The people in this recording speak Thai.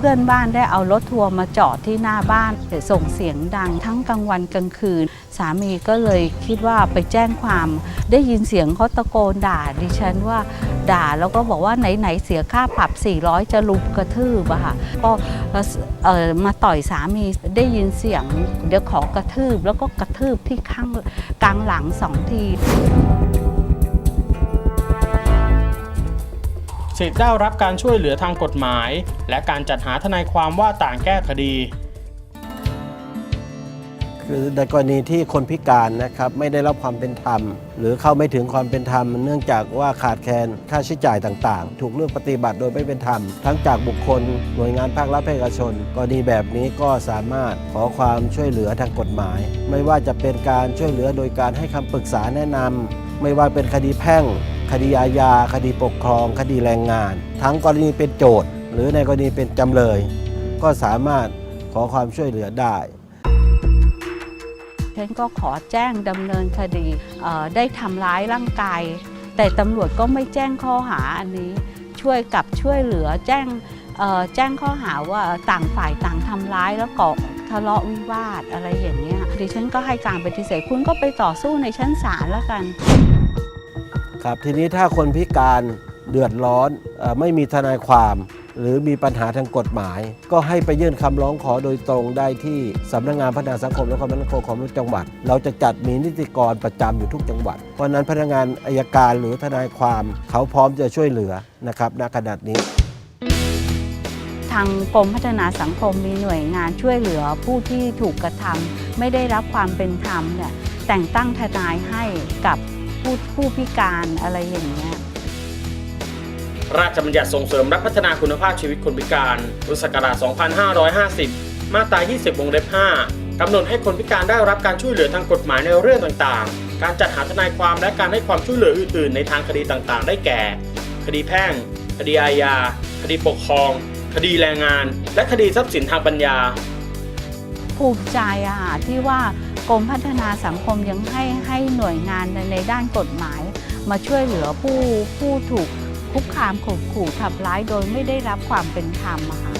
พื่อนบ้านได้เอารถทัวร์มาจอดที่หน้าบ้านแต่ส่งเสียงดังทั้งกลางวันกลางคืน สามีก็เลยคิดว่าไปแจ้งความ ได้ยินเสียงเขาตะโกนด่าดิฉันว่าด่าแล้วก็บอกว่าไหนๆเสียค่าปรับ 400 จะลุมกระทืบอะค่ะก็มาต่อยสามีได้ยินเสียง เดี๋ยวขอกระทืบแล้วก็กระทืบที่ข้างกลางหลังสองที สิทธิ์ได้รับการช่วยเหลือทางกฎหมาย และการจัดหาทนายความว่าต่างแก้คดี คือในกรณีที่คนพิการนะครับไม่ได้รับความเป็นธรรม หรือเข้าไม่ถึงความเป็นธรรม เนื่องจากว่าขาดแคลนค่าใช้จ่ายต่างๆ ถูกเลือกปฏิบัติโดยไม่เป็นธรรม ทั้งจากบุคคลหน่วยงานภาครัฐภาคเอกชน กรณีแบบนี้ก็สามารถขอความช่วยเหลือทางกฎหมาย ไม่ว่าจะเป็นการช่วยเหลือโดยการให้คำปรึกษาแนะนำไม่ว่าเป็นคดีแพ่ง คดีอาญา คดีปกครอง คดีแรงงาน ทั้งกรณีเป็นโจทย์ หรือในกรณีเป็นจำเลย ก็สามารถขอความช่วยเหลือได้ฉันก็ขอแจ้งดำเนินคดีได้ทำร้ายร่างกาย แต่ตำรวจก็ไม่แจ้งข้อหาอันนี้ ช่วยกับช่วยเหลือแจ้งแจ้งข้อหาว่าต่างฝ่ายต่างทำร้ายแล้วก็ทะเลาะวิวาทอะไรอย่างเงี้ยดิฉันก็ให้การปฏิเสธคุณก็ไปต่อสู้ในชั้นศาลแล้วกัน ครับทีนี้ถ้าคนพิการเดือดร้อนอไม่มีทนายความ หรือมีปัญหาทางกฎหมาย ก็ให้ไปยื่นคำร้องขอโดยตรงได้ที่สำนักงานพัฒนาสังคมและความมั่นคงของมนุษย์จังหวัด เราจะจัดมีนิติกรประจำอยู่ทุกจังหวัด เพราะนั้นพนักงานอายการหรือทนายความเขาพร้อมจะช่วยเหลือนะครับณขณะนี้ทางกรมพัฒนาสังคมมีหน่วยงานช่วยเหลือผู้ที่ถูกกระทำไม่ได้รับความเป็นธรรมเนี่ยแต่งตั้งทนายให้กับ ผู้ผู้พิการอะไรอย่างเงี้ยราชบัญญัติส่งเสริมและพัฒนาคุณภาพชีวิตคนพิการพุทธศักราช 2550 มาตรา 20 วงเล็บ 5 กำหนดให้คนพิการได้รับการช่วยเหลือทางกฎหมายในเรื่องต่างๆ การจัดหาทนายความและการให้ความช่วยเหลืออื่นๆ ในทางคดีต่างๆ ได้แก่ คดีแพ่ง คดีอาญา คดีปกครอง คดีแรงงาน และคดีทรัพย์สินทางปัญญา ภูมิใจอะค่ะที่ว่า กรมพัฒนาสังคมยังให้ให้หน่วยงานในในด้านกฎหมาย มาช่วยเหลือผู้ผู้ถูกคุกคามข่มขู่ทำร้ายโดยไม่ได้รับความเป็นธรรมค่ะ